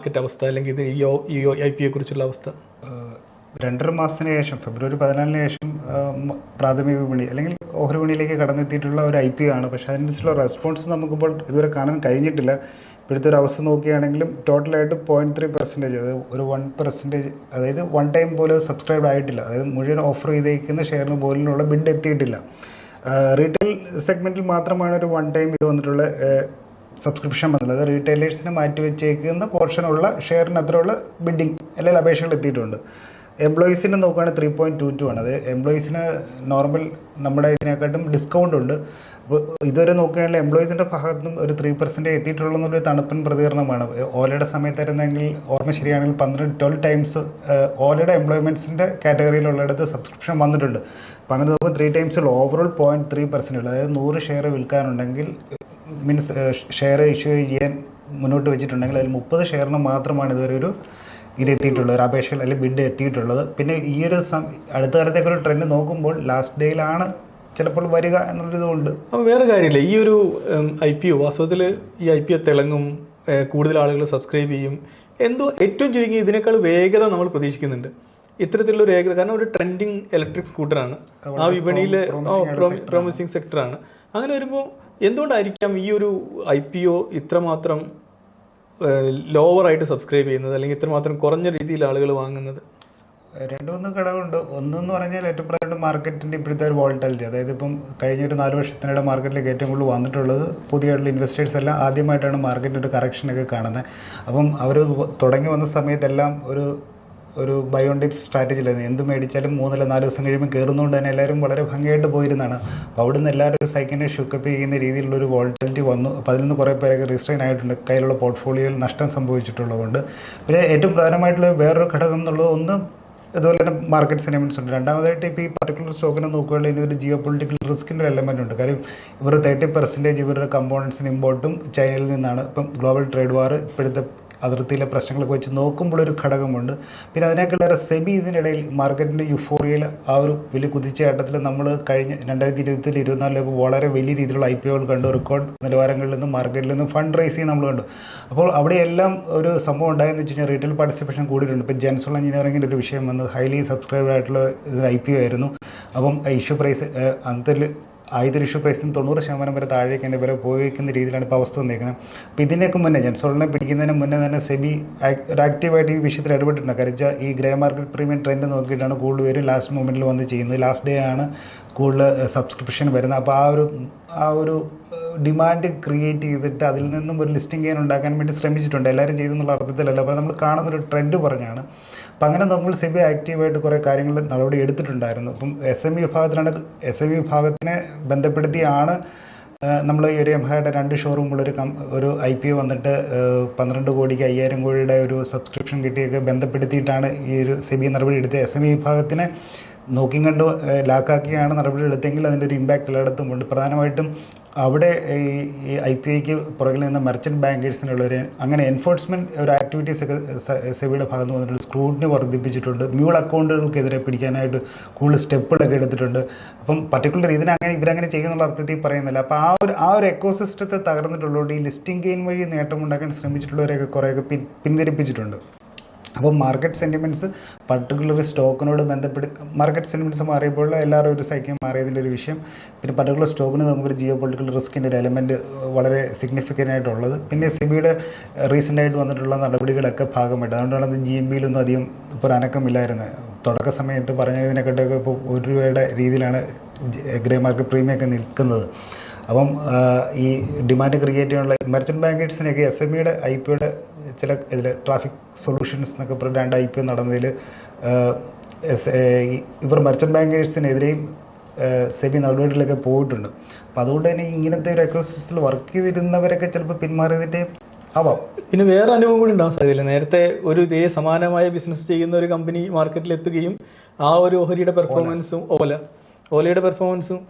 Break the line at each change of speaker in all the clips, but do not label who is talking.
Market അവസ്ഥ അല്ലെങ്കിൽ ഈ ഐ പി കുറിച്ചുള്ള അവസ്ഥ?
രണ്ടര മാസത്തിന് ശേഷം ഫെബ്രുവരി പതിനാലിന് ശേഷം പ്രാഥമിക വിപണി അല്ലെങ്കിൽ ഓഹരി വിപണിയിലേക്ക് കടന്നെത്തിയിട്ടുള്ള ഒരു ഐ പി ആണ്. പക്ഷേ അതിനനുസരിച്ചുള്ള റെസ്പോൺസ് നമുക്കിപ്പോൾ ഇതുവരെ കാണാൻ കഴിഞ്ഞിട്ടില്ല. ഇപ്പോഴത്തെ ഒരു അവസ്ഥ നോക്കുകയാണെങ്കിലും ടോട്ടലായിട്ട് പോയിന്റ് ത്രീ പെർസെന്റേജ് അതായത് ഒരു വൺ പെർസെന്റേജ് അതായത് വൺ ടൈം പോലും സബ്സ്ക്രൈബ് ആയിട്ടില്ല. അതായത് മുഴുവൻ ഓഫർ ചെയ്തേക്കുന്ന ഷെയറിന് പോലുള്ള ബിഡ് എത്തിയിട്ടില്ല. റീറ്റെയിൽ സെഗ്മെന്റിൽ മാത്രമാണ് ഒരു വൺ ടൈം ഇത് വന്നിട്ടുള്ള സബ്സ്ക്രിപ്ഷൻ വന്നത്. അത് റീറ്റെയിലേഴ്സിന് മാറ്റി വെച്ചേക്കുന്ന പോർഷനുള്ള ഷെയറിന് അത്രയുള്ള ബിഡിങ് അല്ലെങ്കിൽ അപേക്ഷകൾ എത്തിയിട്ടുണ്ട്. എംപ്ലോയീസിന് നോക്കുകയാണെങ്കിൽ ത്രീ പോയിന്റ് ടു ടു ആണ്. അത് എംപ്ലോയീസിന് നോർമൽ നമ്മുടെ ഇതിനെക്കാട്ടും ഡിസ്കൗണ്ട് ഉണ്ട്. അപ്പോൾ ഇതുവരെ നോക്കുകയാണെങ്കിൽ എംപ്ലോയീസിന്റെ ഭാഗത്തും ഒരു ത്രീ പെർസെന്റ് എത്തിയിട്ടുള്ളതെന്നൊരു തണുപ്പൻ പ്രതികരണമാണ്. ഓലയുടെ സമയത്തായിരുന്നെങ്കിൽ ഓർമ്മ ശരിയാണെങ്കിൽ പന്ത്രണ്ട് ട്വൽവ് ടൈംസ് ഓലയുടെ എംപ്ലോയ്മെന്റ്സിന്റെ കാറ്റഗറിയിലുള്ളിടത്ത് സബ്സ്ക്രിപ്ഷൻ വന്നിട്ടുണ്ട്. അപ്പോൾ അങ്ങനെ നോക്കുമ്പോൾ ത്രീ ടൈംസിൽ ഓവറോൾ പോയിന്റ് ത്രീ പെർസെന്റ് അതായത് നൂറ് ഷെയർ വിൽക്കാനുണ്ടെങ്കിൽ മീൻസ് ഷെയർ ഇഷ്യൂ ചെയ്യാൻ മുന്നോട്ട് വെച്ചിട്ടുണ്ടെങ്കിൽ അതിൽ മുപ്പത് ഷെയറിന് മാത്രമാണ് ഇതുവരെ ഒരു ഇത് എത്തിയിട്ടുള്ളത് ഒരു അപേക്ഷകൾ അല്ലെങ്കിൽ ബിഡ് എത്തിയിട്ടുള്ളത്. പിന്നെ ഈ ഒരു സം അടുത്ത കാലത്തേക്ക് ഒരു ട്രെൻഡ് നോക്കുമ്പോൾ ലാസ്റ്റ് ഡേയിലാണ് ചിലപ്പോൾ വരിക എന്നുള്ളൊരിതുകൊണ്ട്
അപ്പോൾ വേറെ കാര്യമില്ല. ഈ ഒരു ഐ പി ഒ വാസ്തവത്തിൽ ഈ ഐ പി ഒ തിളങ്ങും കൂടുതൽ ആളുകൾ സബ്സ്ക്രൈബ് ചെയ്യും. എന്തോ ഏറ്റവും ചുരുങ്ങി ഇതിനേക്കാൾ വേഗത നമ്മൾ പ്രതീക്ഷിക്കുന്നുണ്ട്. ഇത്തരത്തിലുള്ള ഒരു വേഗത കാരണം ഒരു ട്രെൻഡിങ് ഇലക്ട്രിക് സ്കൂട്ടറാണ് ആ വിപണിയിലെ പ്രോമിസിങ് സെക്ടറാണ് അങ്ങനെ വരുമ്പോൾ എന്തുകൊണ്ടായിരിക്കാം ഈ ഒരു ഐ പി ഒ ഇത്രമാത്രം ലോവറായിട്ട് സബ്സ്ക്രൈബ് ചെയ്യുന്നത്? അല്ലെങ്കിൽ ഇത്രമാത്രം കുറഞ്ഞ രീതിയിൽ ആളുകൾ വാങ്ങുന്നത്?
രണ്ടു മൂന്ന് ഘടകമുണ്ട്. ഒന്നെന്ന് പറഞ്ഞാൽ ഏറ്റവും പ്രധാനമായിട്ട് മാർക്കറ്റിന്റെ ഇപ്പോഴത്തെ ഒരു വോൾട്ടാലിറ്റി അതായത് ഇപ്പം കഴിഞ്ഞ ഒരു നാല് വർഷത്തിനിടെ മാർക്കറ്റിലേക്ക് ഏറ്റവും കൂടുതൽ വന്നിട്ടുള്ളത് പുതിയായിട്ടുള്ള ഇൻവെസ്റ്റേഴ്സ് എല്ലാം ആദ്യമായിട്ടാണ് മാർക്കറ്റിന്റെ ഒരു കറക്ഷനൊക്കെ കാണുന്നത്. അപ്പം അവർ തുടങ്ങി വന്ന സമയത്തെല്ലാം ഒരു ഒരു ബയോണ്ടിപ് സ്ട്രാറ്റജിയിലായിരുന്നു എന്ത് മേടിച്ചാലും മൂന്നല്ല നാല് ദിവസം കഴിയുമ്പോൾ കയറുന്നതുകൊണ്ട് തന്നെ എല്ലാവരും വളരെ ഭംഗിയായിട്ട് പോയിരുന്നതാണ് അപ്പോൾ അവിടുന്ന് എല്ലാവരും സൈക്കിളിനെ ഷുക്കപ്പ് ചെയ്യുന്ന രീതിയിലുള്ളൊരു വോൾട്ടാലിറ്റി വന്നു. അപ്പോൾ അതിൽ നിന്ന് കുറേ പേരൊക്കെ റിസ്ട്രെയിൻ ആയിട്ടുണ്ട്. കയ്യിലുള്ള പോർട്ട്ഫോളിയോയിൽ നഷ്ടം സംഭവിച്ചിട്ടുള്ളതുകൊണ്ട്. പിന്നെ ഏറ്റവും പ്രധാനമായിട്ടുള്ള വേറൊരു ഘടകം എന്നുള്ളത് ഒന്ന് അതുപോലെ തന്നെ മാർക്കറ്റ് സെനിമെന്റ്സ് ഉണ്ട്. രണ്ടാമതായിട്ട് ഇപ്പോൾ ഈ പർട്ടിക്കുലർ സ്റ്റോക്കിനെ നോക്കുകയാണെങ്കിൽ ഇതിൽ ജിയോ പൊളിറ്റിക്കൽ റിസ്കിന്റെ എലമെന്റ് ഉണ്ട്. കാര്യം ഇവർ തേർട്ടി പെർസെന്റേജ് ഇവരുടെ കമ്പോണൻസിന് ഇമ്പോർട്ടും ചൈനയിൽ നിന്നാണ്. ഇപ്പം ഗ്ലോബൽ ട്രേഡ് വാർ ഇപ്പോഴത്തെ അതിർത്തിയിലെ പ്രശ്നങ്ങളൊക്കെ വെച്ച് നോക്കുമ്പോൾ ഒരു ഘടകമുണ്ട്. പിന്നെ അതിനേക്കാളേറെ സെബി ഇതിനിടയിൽ മാർക്കറ്റിന്റെ യുഫോറിയയിൽ ആ ഒരു വലിയ കുതിച്ചേട്ടത്തിൽ നമ്മൾ കഴിഞ്ഞ രണ്ടായിരത്തി ഇരുപത്തിൽ ഇരുപത്തിനാലിലൊക്കെ വളരെ വലിയ രീതിയിലുള്ള ഐ പി ഒകൾ കണ്ടു. റെക്കോർഡ് നിലവാരങ്ങളിൽ നിന്നും മാർക്കറ്റിൽ നിന്നും ഫണ്ട് റേസ് ചെയ്യുന്ന നമ്മൾ കണ്ടു. അപ്പോൾ അവിടെയെല്ലാം ഒരു സംഭവം ഉണ്ടായെന്ന് വെച്ച് കഴിഞ്ഞാൽ റീറ്റെയിൽ പാർട്ടിസിപ്പേഷൻ കൂടിയിട്ടുണ്ട്. ഇപ്പോൾ ജെൻസുള്ള എഞ്ചിനീയറിംഗിന്റെ ഒരു വിഷയം വന്നത് ഹൈലി സബ്സ്ക്രൈബ് ആയിട്ടുള്ള ഒരു ഐ പി ഒ ആയിരുന്നു. അപ്പം ഇഷ്യൂ പ്രൈസ് അന്തരിൽ ആദ്യത്തെ ഇഷ്യൂ പ്രൈസിന് തൊണ്ണൂറ് ശതമാനം വരെ താഴേക്ക് എന്റെ വില ഉപയോഗിക്കുന്ന രീതിയിലാണ് ഇപ്പോൾ അവസ്ഥ വന്നിരിക്കുന്നത് അപ്പോൾ ഇതിനൊക്കെ മുന്നേ ജെൻസോളിനെ പിടിക്കുന്നതിന് മുന്നേ തന്നെ സെബി ഒരു ആക്റ്റീവായിട്ട് ഈ വിഷയത്തിൽ ഇടപെട്ടിട്ടുണ്ട്. കാരണം ഈ ഗ്രേ മാർക്കറ്റ് പ്രീമിയം ട്രെൻഡ് നോക്കിയിട്ടാണ് കൂടുതൽ പേര് ലാസ്റ്റ് മൊമെന്റിൽ വന്ന് ചെയ്യുന്നത്. ലാസ്റ്റ് ഡേ ആണ് കൂടുതൽ സബ്സ്ക്രിപ്ഷൻ വരുന്നത്. അപ്പോൾ ആ ഒരു ആ ഒരു ഡിമാൻഡ് ക്രിയേറ്റ് ചെയ്തിട്ട് അതിൽ നിന്നും ഒരു ലിസ്റ്റിംഗ് ചെയ്യാൻ ഉണ്ടാക്കാൻ വേണ്ടി ശ്രമിച്ചിട്ടുണ്ട്. എല്ലാവരും ചെയ്തെന്നുള്ള അർത്ഥത്തിലല്ല. അപ്പോൾ നമ്മൾ കാണുന്നൊരു ട്രെൻഡ് പറഞ്ഞാണ് അപ്പം അങ്ങനെ നമ്മൾ ഐ ആക്റ്റീവായിട്ട് കുറേ കാര്യങ്ങൾ നടപടി എടുത്തിട്ടുണ്ടായിരുന്നു. അപ്പം എസ് എം ഇ വിഭാഗത്തിനാണ് എസ് എം ഇ വിഭാഗത്തിനെ ബന്ധപ്പെടുത്തിയാണ് നമ്മൾ ഈ ഒരു എംഹയുടെ രണ്ട് ഷോറൂമുള്ള ഒരു ഒരു ഐ പി വന്നിട്ട് പന്ത്രണ്ട് കോടിക്ക് അയ്യായിരം കോടിയുടെ ഒരു സബ്സ്ക്രിപ്ഷൻ കിട്ടിയൊക്കെ ബന്ധപ്പെടുത്തിയിട്ടാണ് ഈ ഒരു സെബി നടപടി എടുത്തത്. എസ് എം ഇ വിഭാഗത്തിനെ നോക്കിയും കണ്ട് ലാക്കാക്കിയാണ് നടപടി എടുത്തെങ്കിൽ അതിന്റെ ഒരു ഇമ്പാക്റ്റ് എല്ലായിടത്തും ഉണ്ട്. പ്രധാനമായിട്ടും അവിടെ ഈ ഐ പി ഐക്ക് പുറകിൽ നിന്ന് മെർച്ചന്റ് ബാങ്കേഴ്സിനുള്ളവർ അങ്ങനെ എൻഫോഴ്സ്മെന്റ് ഒരു ആക്ടിവിറ്റീസ് ഒക്കെ സെബിയുടെ ഭാഗത്ത് നിന്ന് വന്നിട്ടുണ്ട് സ്ക്രൂട്ടിനി വർദ്ധിപ്പിച്ചിട്ടുണ്ട്. മ്യൂൾ അക്കൗണ്ടുകൾക്കെതിരെ പിടിക്കാനായിട്ട് കൂടുതൽ സ്റ്റെപ്പുകളൊക്കെ എടുത്തിട്ടുണ്ട്. അപ്പം പർട്ടിക്കുലർ ഇതിനങ്ങനെ ഇവരങ്ങനെ ചെയ്യുന്നുള്ള അർത്ഥത്തിൽ പറയുന്നില്ല. അപ്പോൾ ആ ഒരു ആ ഒരു എക്കോ സിസ്റ്റത്തെ തകർന്നിട്ടുള്ളതുകൊണ്ട് ഈ ലിസ്റ്റിംഗ് ഗെയിൻ വഴി നേട്ടമുണ്ടാക്കാൻ ശ്രമിച്ചിട്ടുള്ളവരെയൊക്കെ കുറേയൊക്കെ പിന്തിരിപ്പിച്ചിട്ടുണ്ട്. അപ്പോൾ മാർക്കറ്റ് സെന്റിമെന്റ്സ് പർട്ടിക്കുലർ സ്റ്റോക്കിനോട് ബന്ധപ്പെട്ട് മാർക്കറ്റ് സെന്റിമെന്റ്സ് മാറിയപ്പോൾ എല്ലാവരും ഒരു സൈക്കിൾ മാറിയതിന്റെ ഒരു വിഷയം. പിന്നെ പർട്ടിക്കുലർ സ്റ്റോക്കിന് നമുക്കൊരു ജിയോ പൊളിറ്റിക്കൽ റിസ്കിന്റെ ഒരു എലമെന്റ് വളരെ സിഗ്നിഫിക്കന്റ് ആയിട്ടുള്ളത്. പിന്നെ സെബിയുടെ റീസെന്റ് ആയിട്ട് വന്നിട്ടുള്ള നടപടികളൊക്കെ ഭാഗമായിട്ട് അതുകൊണ്ടാണ് അത് ജി എം ബിയിലൊന്നും അധികം ഇപ്പോൾ തുടക്ക സമയത്ത് പറഞ്ഞതിനെക്കാട്ടൊക്കെ ഇപ്പോൾ ഒരു രൂപയുടെ രീതിയിലാണ് ഗ്രേ മാർക്കറ്റ് പ്രീമിയം ഒക്കെ നിൽക്കുന്നത്. അപ്പം ഈ ഡിമാൻഡ് ക്രിയേറ്റ് ചെയ്യാനുള്ള മെർച്ചന്റ് ബാങ്കേഴ്സിനെയൊക്കെ എസ് എം ഇയുടെ ഐ പിയുടെ ചില ഇതിൽ ട്രാഫിക് സൊല്യൂഷൻസ് എന്നൊക്കെ ഇപ്പോൾ രണ്ട് ഐ പി നടന്നതിൽ എസ് ഇവർ മെർച്ചന്റ് ബാങ്കേഴ്സിനെതിരെയും സെബി നടപടികളിലൊക്കെ പോയിട്ടുണ്ട്. അപ്പോൾ അതുകൊണ്ട് തന്നെ ഇങ്ങനത്തെ ഒരു എക്കോസിസ്റ്റത്തിൽ വർക്ക് ചെയ്തിരുന്നവരൊക്കെ ചിലപ്പോൾ പിന്മാറിയതിന്റെ ആവാം
പിന്നെ വേറെ അനുഭവം കൂടി ഉണ്ടാവാൻ സാധ്യതയില്ല നേരത്തെ ഒരു ഇതേ സമാനമായ ബിസിനസ് ചെയ്യുന്ന ഒരു കമ്പനി മാർക്കറ്റിൽ എത്തുകയും ആ ഒരു ഓഹരിയുടെ പെർഫോമൻസും ഓല. ഓലയുടെ പെർഫോമൻസും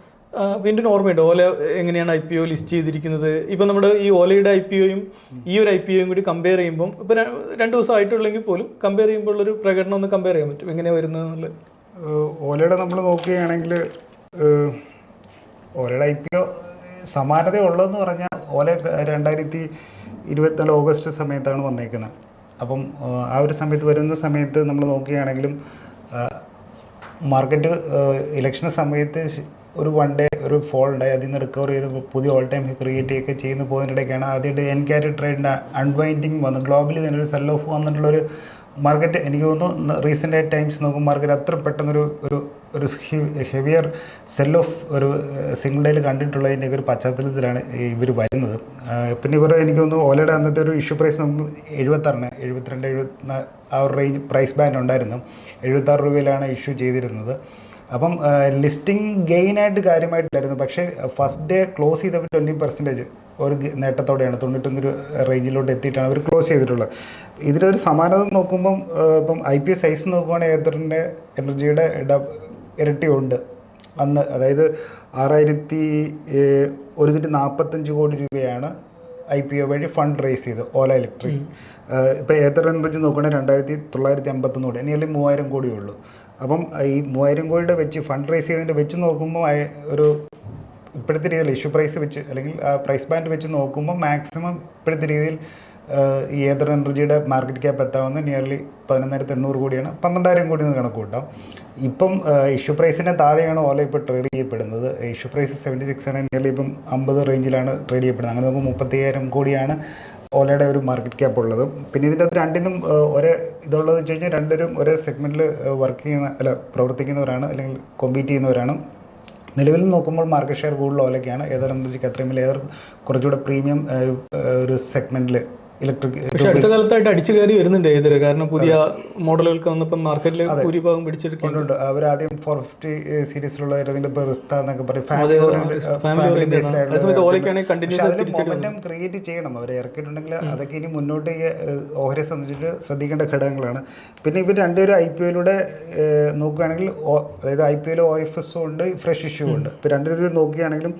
വീണ്ടും ഓർമ്മയുണ്ട്. ഓല എങ്ങനെയാണ് ഐ പി ഒ ലിസ്റ്റ് ചെയ്തിരിക്കുന്നത്? ഇപ്പം നമ്മുടെ ഈ ഓലയുടെ ഐ പി ഒയും ഈ ഒരു ഐ പി ഒയും കൂടി കമ്പയർ ചെയ്യുമ്പം ഇപ്പം രണ്ട് ദിവസം ആയിട്ടുള്ളെങ്കിൽ പോലും കമ്പയർ ചെയ്യുമ്പോൾ ഉള്ളൊരു പ്രകടനം ഒന്ന് കമ്പയർ ചെയ്യാൻ പറ്റും. എങ്ങനെയാണ് വരുന്നത്
ഓലയുടെ നമ്മൾ നോക്കുകയാണെങ്കിൽ ഓലയുടെ ഐ പി ഒ സമാനത ഉള്ളതെന്ന് പറഞ്ഞാൽ ഓല രണ്ടായിരത്തി ഇരുപത്തിനാല് ഓഗസ്റ്റ് സമയത്താണ് വന്നേക്കുന്നത്. അപ്പം ആ, ഒരു സമയത്ത് വരുന്ന സമയത്ത് നമ്മൾ നോക്കുകയാണെങ്കിലും മാർക്കറ്റ് ഇലക്ഷൻ സമയത്ത് ഒരു വൺ ഡേ ഒരു ഫോൾ ഉണ്ടായി അതിൽ നിന്ന് റിക്കവർ ചെയ്ത് പുതിയ ഓൾ ടൈം ക്രിയേറ്റ് ചെയ്യുകയൊക്കെ ചെയ്യുന്ന പോകുന്നതിനിടയ്ക്കാണ് ആദ്യമായിട്ട് എൻ ക്യാരി ട്രേഡിന്റെ അൺവൈൻഡിങ് വന്നു. ഗ്ലോബലി തന്നെ ഒരു സെൽ ഓഫ് വന്നിട്ടുള്ളൊരു മാർക്കറ്റ് എനിക്ക് തോന്നുന്നു റീസെന്റ് ആയിട്ട് ടൈംസ് നോക്കുമ്പോൾ മാർക്കറ്റ് അത്ര പെട്ടെന്നൊരു ഒരു ഒരു ഹെവിയർ സെൽ ഓഫ് ഒരു സിംഗിൾ ഡേയിൽ കണ്ടിട്ടുള്ളതിന്റെ ഒരു പശ്ചാത്തലത്തിലാണ് ഇവർ വരുന്നത്. പിന്നെ ഇവർ എനിക്ക് തോന്നുന്നു ഓലയുടെ അന്നത്തെ ഒരു ഇഷ്യൂ പ്രൈസ് നമുക്ക് എഴുപത്താറിന് എഴുപത്തിരണ്ട് എഴുപത്തി ആ ഒരു റേഞ്ച് പ്രൈസ് ബാൻഡ് ഉണ്ടായിരുന്നു. എഴുപത്താറ് രൂപയിലാണ് ഇഷ്യൂ ചെയ്തിരുന്നത്. അപ്പം ലിസ്റ്റിംഗ് ഗെയിൻ ആയിട്ട് കാര്യമായിട്ടില്ലായിരുന്നു. പക്ഷേ ഫസ്റ്റ് ഡേ ക്ലോസ് ചെയ്തപ്പോൾ ട്വന്റി പെർസെന്റേജ് ഒരു നേട്ടത്തോടെയാണ്. തൊണ്ണൂറ്റൊന്ന് രൂപ റേഞ്ചിലോട്ട് എത്തിയിട്ടാണ് അവർ ക്ലോസ് ചെയ്തിട്ടുള്ളത്. ഇതിലൊരു സമാനത നോക്കുമ്പം ഇപ്പം ഐ പി എസ് സൈസ് നോക്കുവാണെങ്കിൽ ഏത്തറിന്റെ എനർജിയുടെ ഇരട്ടി ഉണ്ട്. അന്ന് അതായത് ആറായിരത്തി ഒരുന്നൂറ്റി നാൽപ്പത്തഞ്ച് കോടി രൂപയാണ് ഐ പി ഒ വഴി ഫണ്ട് റേസ് ചെയ്ത് ഓല ഇലക്ട്രിക് ഇപ്പോൾ ഏത്തർ എനർജി നോക്കുകയാണെങ്കിൽ രണ്ടായിരത്തി തൊള്ളായിരത്തി അമ്പത്തൊന്ന് കോടി നിയർലി മൂവായിരം കോടിയേ ഉള്ളൂ. അപ്പം ഈ മൂവായിരം കോടിയുടെ വെച്ച് ഫണ്ട് റൈസ് ചെയ്തതിന്റെ വെച്ച് നോക്കുമ്പോൾ ഒരു ഇപ്പോഴത്തെ രീതിയിൽ ഇഷ്യൂ പ്രൈസ് വെച്ച് അല്ലെങ്കിൽ പ്രൈസ് ബാൻഡ് വെച്ച് നോക്കുമ്പോൾ മാക്സിമം ഇപ്പോഴത്തെ രീതിയിൽ ഈ ഏതർ എനർജിയുടെ മാർക്കറ്റ് ക്യാപ്പ് എത്താവുന്ന നിയർലി പതിനൊന്നായിരത്തി എണ്ണൂറ് കോടിയാണ്. പന്ത്രണ്ടായിരം കോടി എന്ന് കണക്ക് കൂട്ടാം. ഇപ്പം ഇഷ്യൂ പ്രൈസിന് താഴെയാണ് ഓല ഇപ്പോൾ ട്രേഡ് ചെയ്യപ്പെടുന്നത്? ഇഷ്യൂ പ്രൈസ് സെവന്റി സിക്സ് ആണ് നിയർലി ഇപ്പം അമ്പത് റേഞ്ചിലാണ് ട്രേഡ് ചെയ്യപ്പെടുന്നത്. അങ്ങനെ നോക്കുമ്പോൾ മുപ്പത്തി കോടിയാണ് ഓലയുടെ ഒരു മാർക്കറ്റ് ക്യാപ്പ് ഉള്ളതും പിന്നെ ഇതിന്റെ അകത്ത് രണ്ടിനും ഒരേ ഇതുള്ളത് വെച്ച് കഴിഞ്ഞാൽ രണ്ടുപേരും ഒരേ സെഗ്മെന്റിൽ വർക്ക് ചെയ്യുന്ന അല്ല പ്രവർത്തിക്കുന്നവരാണ് അല്ലെങ്കിൽ കോമ്പീറ്റ് ചെയ്യുന്നവരാണ്. നിലവിൽ നോക്കുമ്പോൾ മാർക്കറ്റ് ഷെയർ കൂടുതൽ ഓലയ്ക്കാണ്. ഏതൊരു സംബന്ധിച്ച് അത്രയും ഏതൊരു കുറച്ചുകൂടെ പ്രീമിയം ഒരു സെഗ്മെന്റിൽ ഇലക്ട്രിക്
പക്ഷെ അടുത്ത കാലത്തായിട്ട് അടിച്ചു കയറി വരുന്നുണ്ട് ഏതൊരു. കാരണം പുതിയ മോഡലുകൾക്ക് വന്നപ്പോൾ മാർക്കറ്റിൽ ഭൂരിഭാഗം പിടിച്ചെടുക്കുന്നുണ്ട്
അവർ ആദ്യം ഫോർ ഫിഫ്റ്റി സീരീസിലുള്ള ഏതെങ്കിലും ഇപ്പോൾ റിസ്ത എന്നൊക്കെ പറയും. ക്രിയേറ്റ് ചെയ്യണം. അവർ ഇറക്കിയിട്ടുണ്ടെങ്കിൽ അതൊക്കെ ഇനി മുന്നോട്ട് ഓഹരെ സംബന്ധിച്ചിട്ട് ശ്രദ്ധിക്കേണ്ട ഘടകങ്ങളാണ്. പിന്നെ ഇവർ രണ്ടുപേരും ഐ പി ഒയിലൂടെ നോക്കുകയാണെങ്കിൽ അതായത് I P L O F S ഉണ്ട് ഫ്രഷ് ഇഷ്യൂ ഉണ്ട്. ഇപ്പോൾ രണ്ടുപേരും നോക്കുകയാണെങ്കിലും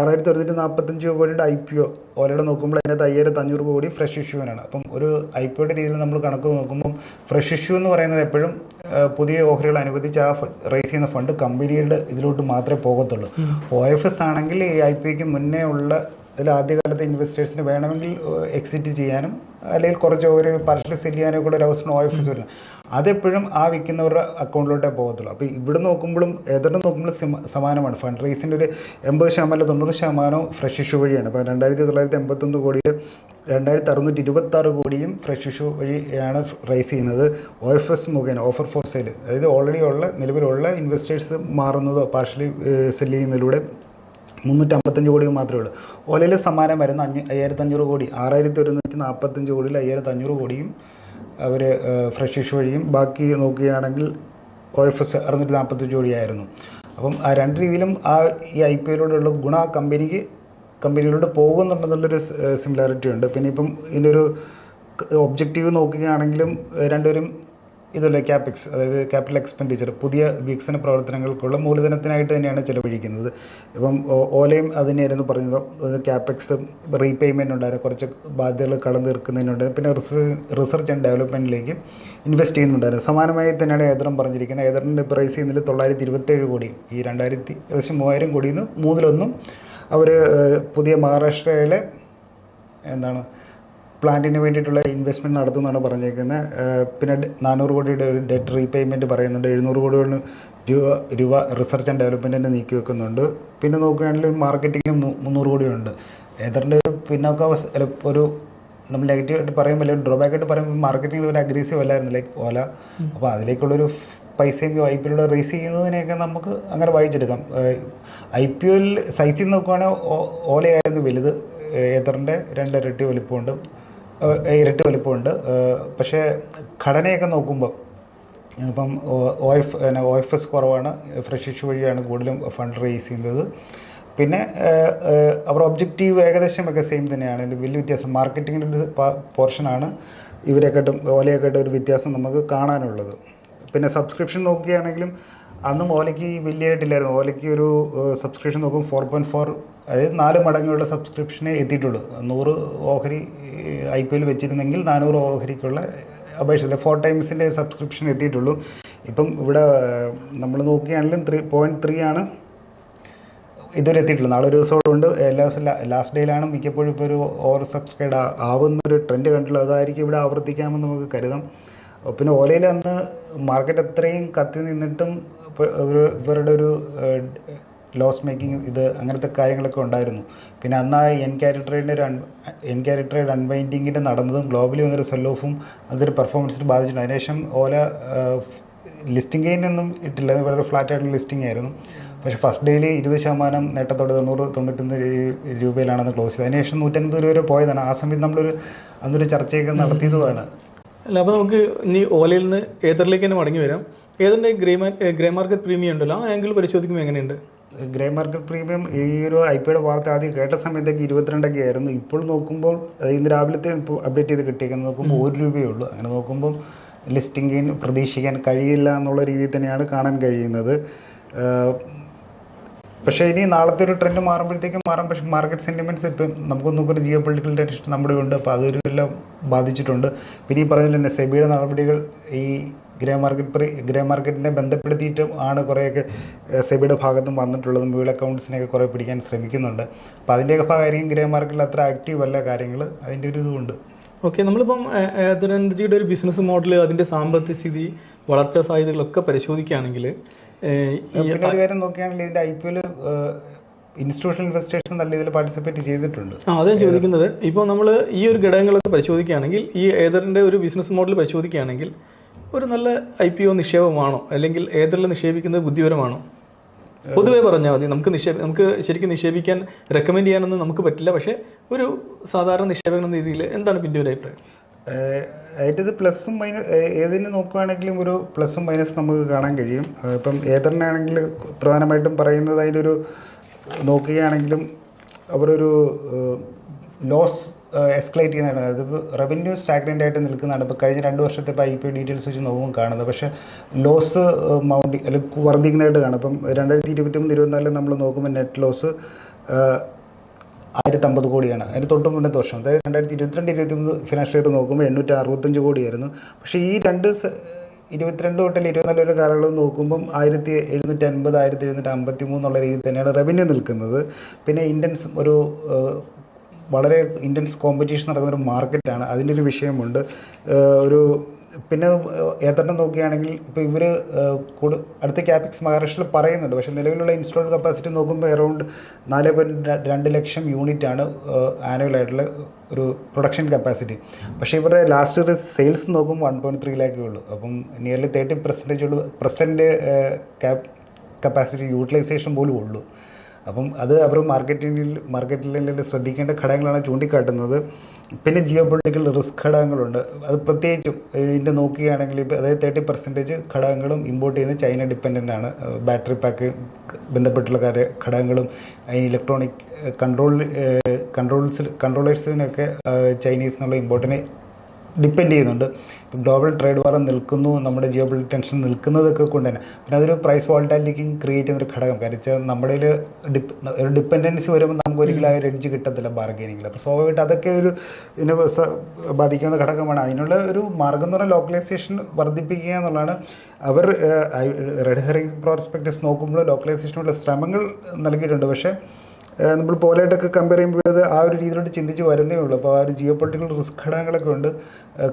ആറായിരത്തി അറുന്നൂറ്റി നാൽപ്പത്തഞ്ച് കോടിയുടെ ഐ പി ഒ ഓലയുടെ നോക്കുമ്പോൾ അതിനകത്ത് അയ്യായിരത്തി അഞ്ഞൂറ് കോടി ഫ്രഷ് ഇഷ്യൂവിനാണ്. അപ്പം ഒരു ഐ പി ഒയുടെ രീതിയിൽ നമ്മൾ കണക്ക് നോക്കുമ്പം ഫ്രഷ് ഇഷ്യൂ എന്ന് പറയുന്നത് എപ്പോഴും പുതിയ ഓഹരികൾ അനുവദിച്ച് ആ റേസ് ചെയ്യുന്ന ഫണ്ട് കമ്പനിയുടെ ഇതിലോട്ട് മാത്രമേ പോകത്തുള്ളൂ. ഒ എഫ് എസ് ആണെങ്കിൽ ഈ ഐ പി ഒക്ക് മുന്നേ ഉള്ള ഇതിൽ ആദ്യകാലത്തെ ഇൻവെസ്റ്റേഴ്സിന് വേണമെങ്കിൽ എക്സിറ്റ് ചെയ്യാനും അല്ലെങ്കിൽ കുറച്ച് ഒരു പാർഷ്യലി സെൽ ചെയ്യാനോ കൂടെ ഒരു അവസരം ഒ എഫ് എസ് വരുന്നത്. അതെപ്പോഴും ആ വിൽക്കുന്നവരുടെ അക്കൗണ്ടിലോട്ടേ പോകത്തുള്ളൂ. അപ്പോൾ ഇവിടെ നോക്കുമ്പോഴും എതിർന്ന് നോക്കുമ്പോഴും സിമ- സമാനമാണ്. ഫണ്ട് റേസിന്റെ ഒരു എൺപത് ശതമാനം തൊണ്ണൂറ് ശതമാനവും ഫ്രഷ് ഇഷ്യൂ വഴിയാണ്. അപ്പോൾ രണ്ടായിരത്തി തൊള്ളായിരത്തി എൺപത്തൊന്ന് കോടിയിൽ രണ്ടായിരത്തി അറുന്നൂറ്റി ഇരുപത്തി ആറ് കോടിയും ഫ്രഷ് ഇഷ്യൂ വഴിയാണ് റൈസ് ചെയ്യുന്നത്. ഒ എഫ് എസ് മുഖേന ഓഫർ ഫോർ സെയിൽ അതായത് ഓൾറെഡി ഉള്ള നിലവിലുള്ള ഇൻവെസ്റ്റേഴ്സ് മാറുന്നതോ പാർഷ്യലി സെൽ ചെയ്യുന്നതിലൂടെ മുന്നൂറ്റി അമ്പത്തഞ്ച് കോടി മാത്രമേ ഉള്ളൂ. ഓലയിൽ സമ്മാനം വരുന്ന അഞ്ഞൂ അയ്യായിരത്തി അഞ്ഞൂറ് കോടി ആറായിരത്തി ഒരുന്നൂറ്റി നാൽപ്പത്തഞ്ച് കോടിയിൽ അയ്യായിരത്തി അഞ്ഞൂറ് കോടിയും അവർ ഫ്രഷ് ഇഷ്യൂ വഴിയും. ബാക്കി നോക്കുകയാണെങ്കിൽ ഒ എഫ് എസ് അറുന്നൂറ്റി നാൽപ്പത്തഞ്ച് കോടിയായിരുന്നു. അപ്പം ആ രണ്ട് രീതിയിലും ആ ഈ ഐ പി എല്ലോടുള്ള ഗുണ കമ്പനിക്ക് കമ്പനിയിലോട്ട് പോകുന്നുണ്ടെന്നുള്ളൊരു സിമിലാരിറ്റി ഉണ്ട്. പിന്നെ ഇപ്പം ഇതിന്റെ ഒരു ഒബ്ജക്റ്റീവ് നോക്കുകയാണെങ്കിലും രണ്ടുപേരും ഇതല്ല ക്യാപിക്സ് അതായത് ക്യാപിറ്റൽ എക്സ്പെൻഡിച്ചർ പുതിയ വികസന പ്രവർത്തനങ്ങൾക്കുള്ള മൂലധനത്തിനായിട്ട് തന്നെയാണ് ചിലവഴിക്കുന്നത്. ഇപ്പം ഓലയും അതിനായിരുന്നു പറഞ്ഞത്. ക്യാപെക്സ് റീപേയ്മെന്റ് ഉണ്ടായിരുന്നു. കുറച്ച് ബാധ്യതകൾ കടം തീർക്കുന്നതിനുണ്ടായിരുന്നു. പിന്നെ റിസർച്ച് ആൻഡ് ഡെവലപ്മെന്റിലേക്ക് ഇൻവെസ്റ്റ് ചെയ്യുന്നുണ്ടായിരുന്നു. സമാനമായി തന്നെയാണ് ഏതറും പറഞ്ഞിരിക്കുന്നത്. ഏതറിന്റെ പ്രൈസ് ചെയ്യുന്നതിൽ തൊള്ളായിരത്തി ഇരുപത്തേഴ് കോടി. ഈ രണ്ടായിരത്തി ഏകദേശം മൂവായിരം കോടിയിൽ നിന്ന് മൂന്നിലൊന്നും അവർ പുതിയ മഹാരാഷ്ട്രയിലെ എന്താണ് പ്ലാന്റിന് വേണ്ടിയിട്ടുള്ള ഇൻവെസ്റ്റ്മെന്റ് നടത്തുമെന്നാണ് പറഞ്ഞേക്കുന്നത് പിന്നെ നാനൂറ് കോടിയുടെ ഒരു ഡെറ്റ് റീപേയ്മെന്റ് പറയുന്നുണ്ട്. എഴുന്നൂറ് കോടി രൂപ രൂപ റിസർച്ച് ആൻഡ് ഡെവലപ്മെന്റിന് നീക്കി വെക്കുന്നുണ്ട്. പിന്നെ നോക്കുകയാണെങ്കിൽ മാർക്കറ്റിങ്ങിന് മുന്നൂറ് കോടിയുണ്ട്. ഏതാണ്ട് പിന്നോക്കാവസ്ഥ ഒരു നമ്മൾ നെഗറ്റീവ് ആയിട്ട് പറയുമ്പോൾ അല്ലെങ്കിൽ ഡ്രോബാക്ക് ആയിട്ട് പറയുമ്പോൾ മാർക്കറ്റിംഗിൽ ഒരു അഗ്രസീവ് അല്ലായിരുന്നു ലൈക്ക് ഓല. അപ്പോൾ അതിലേക്കുള്ളൊരു പൈസയും ഐ പി എല്ലിലൂടെ റേസ് ചെയ്യുന്നതിനെയൊക്കെ നമുക്ക് അങ്ങനെ വായിച്ചെടുക്കാം. ഐ പി എല്ലിൽ സൈസിൽ നോക്കുകയാണെങ്കിൽ ഓലയായിരുന്നു വലുത് ഏതറിന്റെ രണ്ടിരട്ടി വലിപ്പമുണ്ട്. ഏഹ് ഇരട്ടി വലിപ്പമുണ്ട്. പക്ഷേ ഘടനയൊക്കെ നോക്കുമ്പോൾ ഇപ്പം O F O F S കുറവാണ്. ഫ്രഷ് ഇഷ്യൂ വഴിയാണ് കൂടുതലും ഫണ്ട് റേസ് ചെയ്യുന്നത്. പിന്നെ അവർ ഒബ്ജക്റ്റീവ് ഏകദേശം ഒക്കെ സെയിം തന്നെയാണ്. വലിയ വ്യത്യാസം മാർക്കറ്റിങ്ങിന്റെ ഒരു പോർഷനാണ് ഇവരെക്കാട്ടും ഓലയെക്കാട്ടും ഒരു വ്യത്യാസം നമുക്ക് കാണാനുള്ളത്. പിന്നെ സബ്സ്ക്രിപ്ഷൻ നോക്കുകയാണെങ്കിലും അന്നും ഓലയ്ക്ക് വലിയതായിട്ടില്ലായിരുന്നു ഓലയ്ക്ക് ഒരു സബ്സ്ക്രിപ്ഷൻ നോക്കും ഫോർ പോയിന്റ് ഫോർ അതായത് നാല് മടങ്ങുള്ള സബ്സ്ക്രിപ്ഷനെ എത്തിയിട്ടുള്ളൂ. നൂറ് ഓഹരി ഐ പി എൽ വെച്ചിരുന്നെങ്കിൽ നാനൂറ് ഓഹരിക്കുള്ള അപേക്ഷ. ഫോർ ടൈംസിന്റെ സബ്സ്ക്രിപ്ഷൻ എത്തിയിട്ടുള്ളൂ. ഇപ്പം ഇവിടെ നമ്മൾ നോക്കുകയാണെങ്കിലും ത്രീ പോയിന്റ് ത്രീ ആണ് ഇതുവരെ എത്തിയിട്ടില്ല നാളെ ഒരു ദിവസം ഉണ്ട് എല്ലാ ലാസ്റ്റ് ഡേയിലാണ് മിക്കപ്പോഴും ഇപ്പോൾ ഒരു ഓവർ സബ്സ്ക്രൈബ് ആവുന്ന ഒരു ട്രെൻഡ് കണ്ടുള്ളത് അതായിരിക്കും ഇവിടെ ആവർത്തിക്കാമെന്ന് നമുക്ക് കരുതാം. പിന്നെ ഓലയിൽ അന്ന് മാർക്കറ്റ് അത്രയും കത്തി നിന്നിട്ടും ഒരു ഇവരുടെ ഒരു ലോസ് മേക്കിംഗ് ഇത് അങ്ങനത്തെ കാര്യങ്ങളൊക്കെ ഉണ്ടായിരുന്നു. പിന്നെ അന്ന് ആ എൻ ക്യാരക്ടറേഡിന്റെ ഒരു എൻ ക്യാരക്ടറേഡ് അൺബൈൻഡിങ്ങിന്റെ നടന്നതും ഗ്ലോബലി വന്നൊരു സെൽ ഓഫും അതൊരു പെർഫോമൻസിന് ബാധിച്ചിട്ടുണ്ട്. അതിനുശേഷം ഓല ലിസ്റ്റിംഗ് ഗെയിനൊന്നും ഇട്ടില്ല. വളരെ ഫ്ലാറ്റ് ആയിട്ടുള്ള ലിസ്റ്റിംഗ് ആയിരുന്നു. പക്ഷേ ഫസ്റ്റ് ഡേയിൽ ഇരുപത് ശതമാനം നേട്ടത്തോടെ തൊണ്ണൂറ് തൊണ്ണൂറ്റൊന്ന് രൂപയിലാണെന്ന് ക്ലോസ് ചെയ്തത് അതിനുശേഷം നൂറ്റൻപത് രൂപ വരെ പോയതാണ്. ആ സമയത്ത് നമ്മളൊരു അന്നൊരു ചർച്ചയൊക്കെ നടത്തിയതുമാണ്.
അല്ല അപ്പോൾ നമുക്ക് ഇനി ഓലയിൽ നിന്ന് ഏതറിലേക്ക് തന്നെ മടങ്ങി വരാം. ഏതിന്റെ ഗ്രേ ഗ്രേ മാർക്കറ്റ് പ്രീമിയം ഉണ്ടല്ലോ? ആ ആംഗിൾ പരിശോധിക്കുമ്പോൾ എങ്ങനെയുണ്ട്?
ഗ്രേ മാർക്കറ്റ് പ്രീമിയം ഈ ഒരു ഐ പിയുടെ വാർത്ത ആദ്യം കേട്ട സമയത്തേക്ക് ഇരുപത്തിരണ്ടൊക്കെ ആയിരുന്നു. ഇപ്പോൾ നോക്കുമ്പോൾ ഇന്ന് രാവിലത്തെ ഇപ്പോൾ അപ്ഡേറ്റ് ചെയ്ത് കിട്ടിയേക്കുന്നത് നോക്കുമ്പോൾ ഒരു രൂപയേ ഉള്ളൂ. അങ്ങനെ നോക്കുമ്പോൾ ലിസ്റ്റിംഗിന് പ്രതീക്ഷിക്കാൻ കഴിയില്ല എന്നുള്ള രീതിയിൽ തന്നെയാണ് കാണാൻ കഴിയുന്നത്. പക്ഷേ ഇനി നാളത്തെ ഒരു ട്രെൻഡ് മാറുമ്പോഴത്തേക്കും മാറാം. പക്ഷേ മാർക്കറ്റ് സെന്റിമെന്റ്സ് ഇപ്പം നമുക്ക് നോക്കുന്ന ജിയോ പൊളിറ്റിക്കൽ ടെൻഷൻ നമ്മുടെ ഉണ്ട്. അപ്പോൾ അതൊരു എല്ലാം ബാധിച്ചിട്ടുണ്ട്. പിന്നെ ഈ പറഞ്ഞ തന്നെ സെബിയുടെ നടപടികൾ ഈ ഗ്രേ മാർക്കറ്റ് പ്രീ ഗ്രേ മാർക്കറ്റിനെ ബന്ധപ്പെടുത്തിയിട്ട് ആണ് കുറേയൊക്കെ സെബിയുടെ ഭാഗത്തും വന്നിട്ടുള്ളതും മൊബൈൽ അക്കൗണ്ട്സിനെയൊക്കെ കുറേ പിടിക്കാൻ ശ്രമിക്കുന്നുണ്ട്. അപ്പോൾ അതിന്റെയൊക്കെ ഭാഗമായിരിക്കും ഗ്രേ മാർക്കറ്റിൽ അത്ര ആക്റ്റീവ് അല്ല കാര്യങ്ങൾ. അതിന്റെ ഒരു ഇതുമുണ്ട്.
ഓക്കെ നമ്മളിപ്പം എനർജിയുടെ ഒരു ബിസിനസ് മോഡൽ അതിന്റെ സാമ്പത്തിക സ്ഥിതി വളർച്ചാ സാധ്യതകളൊക്കെ പരിശോധിക്കുകയാണെങ്കിൽ
പിന്നെ ഒരു കാര്യം നോക്കുകയാണെങ്കിൽ ഇതിന്റെ I P L institutional investors നല്ല രീതിയിൽ പാർട്ടിസിപ്പേറ്റ് ചെയ്തിട്ടുണ്ട്.
ആ അതാണ് ചോദിക്കുന്നത്. ഇപ്പോൾ നമ്മൾ ഈ ഒരു ഘടകങ്ങളൊക്കെ പരിശോധിക്കുകയാണെങ്കിൽ ഈ ഏതറിന്റെ ഒരു ബിസിനസ് മോഡൽ പരിശോധിക്കുകയാണെങ്കിൽ ഒരു നല്ല ഐ പി ഒ നിക്ഷേപമാണോ? അല്ലെങ്കിൽ ഏതെല്ലാം നിക്ഷേപിക്കുന്നത് ബുദ്ധിപരമാണോ? പൊതുവേ പറഞ്ഞാൽ മതി. നമുക്ക് നിക്ഷേപ നമുക്ക് ശരിക്കും നിക്ഷേപിക്കാൻ റെക്കമെൻഡ് ചെയ്യാനൊന്നും നമുക്ക് പറ്റില്ല. പക്ഷേ ഒരു സാധാരണ നിക്ഷേപകൻ എന്ന രീതിയിൽ എന്താണ് പിന്നെ ഒരു അഭിപ്രായം?
അതിന്റെ പ്ലസും മൈനസ് ഏതിന് നോക്കുകയാണെങ്കിലും ഒരു പ്ലസും മൈനസ് നമുക്ക് കാണാൻ കഴിയും. ഇപ്പം ഏതെണ്ണയാണെങ്കിൽ പ്രധാനമായിട്ടും പറയുന്നത് അതിന്റെ ഒരു നോക്കുകയാണെങ്കിലും അവരൊരു ലോസ് എസ്കലേറ്റ് ചെയ്യുന്നതാണ്. അതിപ്പോൾ റവന്യൂ സ്റ്റാഗ്നന്റ് ആയിട്ട് നിൽക്കുന്നതാണ്. ഇപ്പോൾ കഴിഞ്ഞ രണ്ട് വർഷത്തെ ഇപ്പോൾ ഐ പി ഡീറ്റെയിൽസ് വെച്ച് നോവും കാണുന്നത്. പക്ഷേ ലോസ് മൗണ്ടി അല്ലെങ്കിൽ വർദ്ധിക്കുന്നതായിട്ട് കാണാം. അപ്പം രണ്ടായിരത്തി ഇരുപത്തി മൂന്ന് ഇരുപത്തിനാലിൽ നമ്മൾ നോക്കുമ്പോൾ നെറ്റ് ലോസ് ആയിരത്തി അമ്പത് കോടിയാണ്. അതിന് തൊട്ട് മുന്നത്തെ വർഷം അതായത് രണ്ടായിരത്തി ഇരുപത്തിരണ്ട് ഇരുപത്തി മൂന്ന് ഫിനാൻഷ്യൽ ഇയർ നോക്കുമ്പോൾ എണ്ണൂറ്റി അറുപത്തഞ്ച് കോടിയായിരുന്നു. പക്ഷേ ഈ രണ്ട് ഇരുപത്തിരണ്ട് തൊട്ടിൽ ഇരുപത്തിനാല് ഒരു കാലയളവ് നോക്കുമ്പം ആയിരത്തി എഴുന്നൂറ്റി അൻപത് ആയിരത്തി എഴുന്നൂറ്റി അമ്പത്തി മൂന്നുള്ള രീതിയിൽ തന്നെയാണ് റവന്യൂ നിൽക്കുന്നത്. പിന്നെ ഇന്ത്യൻസ് ഒരു വളരെ ഇന്റൻസ് കോമ്പറ്റീഷൻ നടക്കുന്ന ഒരു മാർക്കറ്റാണ് അതിന്റെ ഒരു വിഷയമുണ്ട്. ഒരു പിന്നെ ഏതെണ്ണം നോക്കുകയാണെങ്കിൽ ഇപ്പോൾ ഇവർ കൂടു അടുത്ത ക്യാപിക്സ് മഹാരാഷ്ട്രയിൽ പറയുന്നുണ്ട്. പക്ഷേ നിലവിലുള്ള ഇൻസ്റ്റോൾഡ് കപ്പാസിറ്റി നോക്കുമ്പോൾ അറൗണ്ട് നാല് പോയിന്റ് രണ്ട് ലക്ഷം യൂണിറ്റ് ആണ് ആനുവൽ ആയിട്ടുള്ള ഒരു പ്രൊഡക്ഷൻ കപ്പാസിറ്റി പക്ഷേ ഇവരുടെ ലാസ്റ്റ് സെയിൽസ് നോക്കുമ്പോൾ വൺ പോയിന്റ് ത്രീ ലാക്കേ ഉള്ളൂ. അപ്പം നിയർലി തേർട്ടി പെർസെന്റേജ് ഉള്ളൂ പ്രസന്റ് കപ്പാസിറ്റി യൂട്ടിലൈസേഷൻ പോലും ഉള്ളൂ. അപ്പം അത് അവർ മാർക്കറ്റിൽ മാർക്കറ്റിൽ ശ്രദ്ധിക്കേണ്ട ഘടകങ്ങളാണ് ചൂണ്ടിക്കാട്ടുന്നത്. പിന്നെ ജിയോ പൊളിറ്റിക്കൽ റിസ്ക് ഘടകങ്ങളുണ്ട്. അത് പ്രത്യേകിച്ചും ഇതിന്റെ നോക്കുകയാണെങ്കിൽ ഇപ്പോൾ അതായത് തേർട്ടി പെർസെന്റേജ് ഘടകങ്ങളും ഇമ്പോർട്ട് ചെയ്യുന്ന ചൈന ഡിപ്പെൻഡന്റ് ആണ്. ബാറ്ററി പാക്ക് ബന്ധപ്പെട്ടുള്ള കാര്യ ഘടകങ്ങളും അതിന് ഇലക്ട്രോണിക് കൺട്രോൾ കൺട്രോൾസ് കൺട്രോളേഴ്സിനൊക്കെ ചൈനീസ് എന്നുള്ള ഇമ്പോർട്ടിനെ ഡിപ്പെൻഡ് ചെയ്യുന്നുണ്ട്. ഇപ്പം ഗ്ലോബൽ ട്രേഡ് വാർ നിൽക്കുന്നു നമ്മുടെ ജിയോ ടെൻഷൻ നിൽക്കുന്നതൊക്കെ കൊണ്ട് തന്നെ. പിന്നെ അതൊരു പ്രൈസ് വോൾട്ടാലിറ്റിക്കും ക്രിയേറ്റ് ചെയ്യുന്നൊരു ഘടകം. കാരണം വെച്ചാൽ നമ്മുടെ ഡിപ് ഒരു ഡിപ്പെൻഡൻസി വരുമ്പോൾ നമുക്ക് ഒരിക്കലും ആ ഒരു എഡ്ജ് കിട്ടത്തില്ല ബാർഗെയിനിങ്ങിൽ അപ്പോൾ സ്വാഭാവികമായിട്ട് അതൊക്കെ ഒരു ഇതിനെ ബാധിക്കുന്ന ഘടകമാണ്. അതിനുള്ള ഒരു മാർഗം എന്ന് പറഞ്ഞാൽ ലോക്കലൈസേഷൻ വർദ്ധിപ്പിക്കുക എന്നുള്ളതാണ്. അവർ റെഡ് ഹെറിംഗ് പ്രോസ്പെക്റ്റീവ്സ് നോക്കുമ്പോൾ ലോക്കലൈസേഷനുള്ള ശ്രമങ്ങൾ നൽകിയിട്ടുണ്ട്. പക്ഷേ നമ്മൾ പോലായിട്ടൊക്കെ കമ്പയർ ചെയ്യുമ്പോൾ ഇത് ആ ഒരു രീതിയിലോട്ട് ചിന്തിച്ച് വരുന്നേ ഉള്ളൂ. അപ്പോൾ ആ ഒരു ജിയോ പൊളിറ്റിക്കൽ റിസ്ക് ഘടകങ്ങളൊക്കെ ഉണ്ട്.